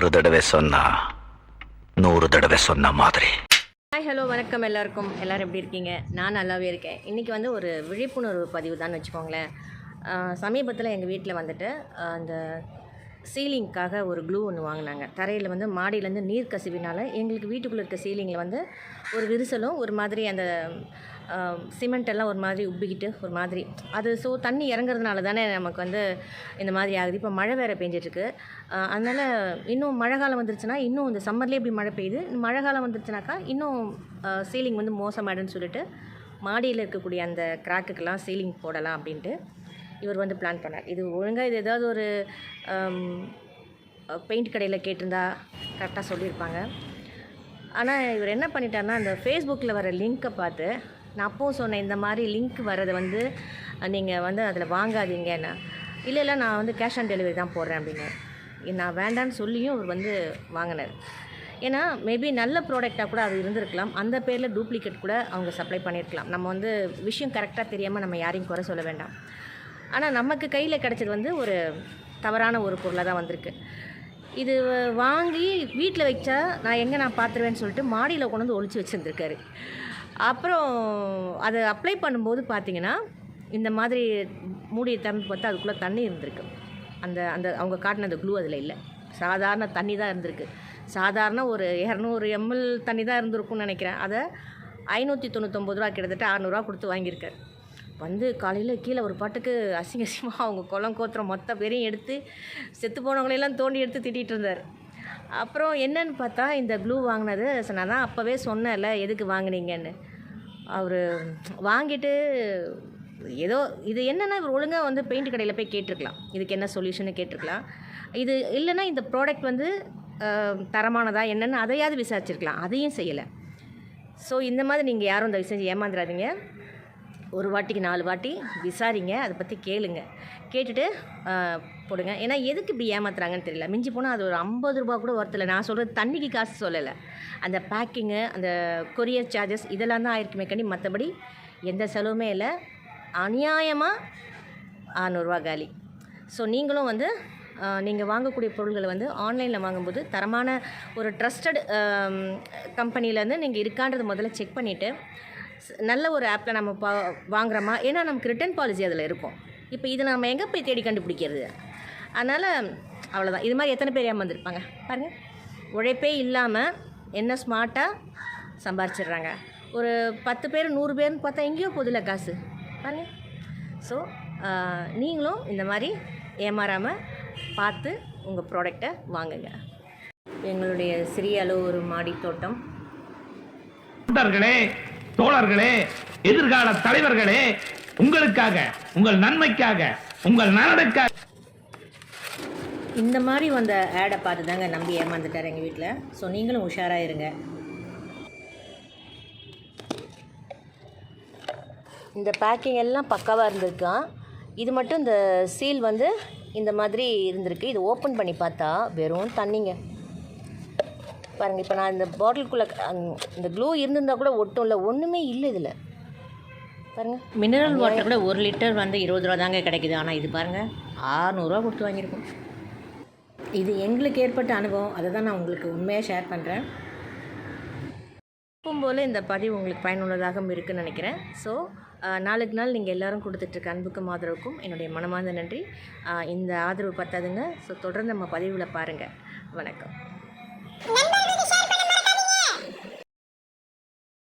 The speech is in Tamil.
ஒரு தடவை சொன்னா நூறு தடவை சொன்ன மாதிரி. ஹாய் ஹலோ வணக்கம் எல்லாருக்கும். எல்லோரும் எப்படி இருக்கீங்க? நான் நல்லாவே இருக்கேன். இன்றைக்கி வந்து ஒரு விழிப்புணர்வு பதிவு தான் வச்சுக்கோங்களேன் சமீபத்தில் எங்கள் வீட்டில் வந்துட்டு அந்த சீலிங்க்காக ஒரு க்ளூ ஒன்று வாங்கினாங்க. தரையில் வந்து மாடியிலேருந்து நீர் கசிவினால் எங்களுக்கு வீட்டுக்குள்ளே இருக்க சீலிங்கில் வந்து ஒரு விரிசலும் ஒரு மாதிரி அந்த சிமெண்ட் எல்லாம் ஒரு மாதிரி உப்பிக்கிட்டு ஒரு மாதிரி. அது ஸோ தண்ணி இறங்குறதுனால தானே நமக்கு வந்து இந்த மாதிரி ஆகுது. இப்போ மழை வேறு பெஞ்சிட்ருக்கு. அதனால் இன்னும் மழை காலம் வந்துருச்சுன்னா இன்னும் இந்த சம்மர்லேயே இப்படி மழை பெய்யுது. இந்த மழை காலம் வந்துருச்சுனாக்கா இன்னும் சீலிங் வந்து மோசமாயிடுன்னு சொல்லிட்டு மாடியில் இருக்கக்கூடிய அந்த கிராக்குக்கெல்லாம் சீலிங் போடலாம் அப்படின்ட்டு இவர் வந்து பிளான் பண்ணார். இது ஒழுங்காக இது ஏதாவது ஒரு பெயிண்ட் கடையில் கேட்டிருந்தா கரெக்டாக சொல்லியிருப்பாங்க. ஆனால் இவர் என்ன பண்ணிட்டாருன்னா அந்த ஃபேஸ்புக்கில் வர லிங்க்கை பார்த்து நான் அப்போவும் சொன்னேன் இந்த மாதிரி லிங்க் வரதை வந்து நீங்கள் வந்து அதில் வாங்காதீங்கன்னா. இல்லை இல்லை நான் வந்து கேஷ் ஆன் டெலிவரி தான் போடுறேன் அப்படின்னு. நான் வேண்டான்னு சொல்லியும் இவர் வந்து வாங்கினார். ஏன்னா மேபி நல்ல ப்ராடக்டாக கூட அது இருந்திருக்கலாம். அந்த பேரில் டூப்ளிகேட் கூட அவங்க சப்ளை பண்ணியிருக்கலாம் நம்ம வந்து விஷயம் கரெக்டாக தெரியாமல் நம்ம யாரையும் குறை சொல்ல வேண்டாம். ஆனால் நமக்கு கையில் கிடச்சது வந்து ஒரு தவறான ஒரு பொருளாக தான் வந்திருக்கு. இது வாங்கி வீட்டில் வச்சா நான் எங்கே நான் பார்த்துருவேன்னு சொல்லிட்டு மாடியில் கொண்டு வந்து ஒழிச்சு வச்சுருந்துருக்காரு. அப்புறம் அதை அப்ளை பண்ணும்போது பார்த்தீங்கன்னா இந்த மாதிரி மூடியை திறந்து பார்த்தா அதுக்குள்ளே தண்ணி இருந்திருக்கு. அந்த அந்த அவங்க காட்டின அந்த க்ளூ அதில் இல்லை. சாதாரண தண்ணி தான் இருந்திருக்கு. சாதாரண ஒரு இரநூறு எம்எல் தண்ணி தான் இருந்திருக்கும்னு நினைக்கிறேன். அதை ஐநூற்றி தொண்ணூத்தொம்பது ரூபா கிட்டத்தட்ட அறநூறுவா கொடுத்து வாங்கியிருக்காரு. வந்து காலையில் கீழே ஒரு பாட்டுக்கு அசிங்க அசிங்கமாக அவங்க குளம் கோத்திரம் மொத்த பேரையும் எடுத்து செத்து போனவங்களையெல்லாம் தோண்டி எடுத்து திட்டிகிட்டு இருந்தார். அப்புறம் என்னன்னு பார்த்தா இந்த க்ளூ வாங்கினது நான் தான் அப்போவே சொன்னேன்ல எதுக்கு வாங்குனீங்கன்னு. அவர் வாங்கிட்டு ஏதோ இது என்னென்னா இவர் ஒழுங்காக வந்து பெயிண்ட் கடையில் போய் கேட்டிருக்கலாம். இதுக்கு என்ன சொல்யூஷன்னு கேட்டிருக்கலாம். இது இல்லைன்னா இந்த ப்ராடக்ட் வந்து தரமானதா என்னென்னு அதையாவது விசாரிச்சிருக்கலாம். அதையும் செய்யலை. ஸோ இந்த மாதிரி நீங்கள் யாரும் இந்த விஷயம் ஏமாந்துடாதீங்க ஒரு வாட்டிக்கு நாலு வாட்டி விசாரிங்க அதை பற்றி கேளுங்க. கேட்டுட்டு போடுங்க. ஏன்னா எதுக்கு இப்படி ஏமாத்துறாங்கன்னு தெரியல. மிஞ்சி போனால் அது ஒரு ஐம்பது ரூபா கூட ஒருத்தல நான் சொல்கிறது தண்ணிக்கு காசு சொல்லலை. அந்த பேக்கிங்கு அந்த கொரியர் சார்ஜஸ் இதெல்லாம் தான் ஆயிருக்குமே கண்டி மற்றபடி எந்த செலவுமே இல்லை. அநியாயமாக அறநூறுவா காலி. ஸோ நீங்களும் வந்து நீங்கள் வாங்கக்கூடிய பொருள்களை வந்து ஆன்லைனில் வாங்கும்போது தரமான ஒரு ட்ரஸ்டட் கம்பெனிலேருந்து நீங்கள் இருக்கான்றது முதல்ல செக் பண்ணிவிட்டு நல்ல ஒரு ஆப்பில் நம்ம பா வாங்குறோமா? ஏன்னா நமக்கு ரிட்டர்ன் பாலிசி அதில் இருக்கும். இப்போ இதை நம்ம எங்கே போய் தேடி கண்டுபிடிக்கிறது? அதனால் அவ்வளோதான் இது மாதிரி எத்தனை பேர் ஏமாந்துருப்பாங்க? பாருங்கள் உழைப்பே இல்லாமல் என்ன ஸ்மார்ட்டாக சம்பாரிச்சிடுறாங்க. ஒரு பத்து பேர் நூறு பேர்னு பார்த்தா எங்கேயோ போதில்ல காசு. பாருங்க. ஸோ நீங்களும் இந்த மாதிரி ஏமாறாமல் பார்த்து உங்கள் ப்ராடக்டை வாங்குங்க. எங்களுடைய சிறிய அளவு ஒரு மாடி தோட்டம் தோழர்களே எதிர்கால தலைவர்களே உங்களுக்காக உங்கள் நன்மைக்காக உங்கள் நலனுக்காக. இந்த மாதிரி வந்த ஆடை பார்த்து தாங்க நம்பி ஏமாந்துட்டார் எங்கள் வீட்டில் ஸோ நீங்களும் உஷாராக இருங்க. இந்த பேக்கிங் எல்லாம் பக்காவாக இருந்திருக்கான். இது மட்டும் இந்த சீல் வந்து இந்த மாதிரி இருந்திருக்கு. இது ஓப்பன் பண்ணி பார்த்தா வெறும் தண்ணிங்க. பாருங்கள் இப்போ நான் இந்த பாட்டிலுக்குள்ளே இந்த க்ளூ இருந்திருந்தா கூட ஒட்டும் இல்லை ஒன்றுமே இல்லை இதில். பாருங்கள் மினரல் வாட்டர் கூட ஒரு லிட்டர் வந்து இருபது ரூபா தாங்க கிடைக்குது. ஆனால் இது பாருங்கள் ஆறுநூறுவா கொடுத்து வாங்கியிருக்கோம். இது எங்களுக்கு ஏற்பட்ட அனுபவம். அதை தான் நான் உங்களுக்கு உண்மையாக ஷேர் பண்ணுறேன் எப்பவும் போல் இந்த பதிவு உங்களுக்கு பயனுள்ளதாகவும் இருக்குன்னு நினைக்கிறேன். ஸோ நாளுக்கு நாள் நீங்கள் எல்லாரும் கொடுத்துட்ருக்க அன்புக்கும் ஆதரவுக்கும் என்னுடைய மனமார்ந்த நன்றி. இந்த ஆதரவு பத்தாதுங்க. ஸோ தொடர்ந்து நம்ம பதிவில் பாருங்கள் வணக்கம்.